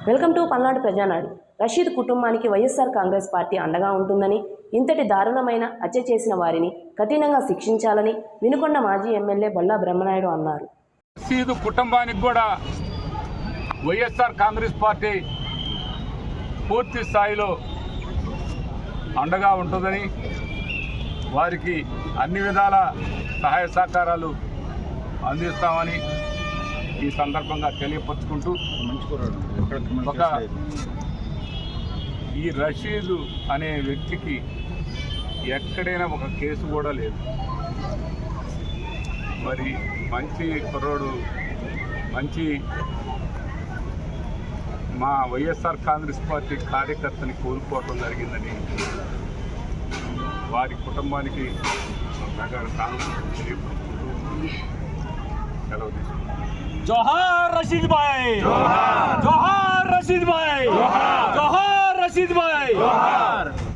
Welcome to Palnadu Prajanadu Rasheed కుటుంబానికి YSR Congress party అండగా ఉంటుందని ఇంతటి దారుణమైన హత్య చేసిన వారిని కఠినంగా శిక్షించాలని వినుకొండ మాజీ ఎమ్మెల్యే బొల్లా బ్రహ్మనాయుడు అన్నారు. రషీదు కుటుంబానికి కూడా వైఎస్ఆర్ కాంగ్రెస్ పార్టీ పూర్తి స్థాయిలో అండగా ఉంటుందని వారికి అన్ని విధాల సహాయ సహకారాలు అందిస్తామని ఈ సందర్భంగా తెలియపరుచుకుంటూ ఒక ఈ రషీదు అనే వ్యక్తికి ఎక్కడైనా ఒక కేసు కూడా లేదు. మరి మంచి కుర్రోడు మంచి మా వైఎస్ఆర్ కాంగ్రెస్ పార్టీ కార్యకర్తని కోల్పోవటం జరిగిందని వారి కుటుంబానికి ప్రగాఢ જોહાર રશીદભાઈ. જોહાર. રશીદભાઈ. જોહાર. રશીદભાઈ. જોહાર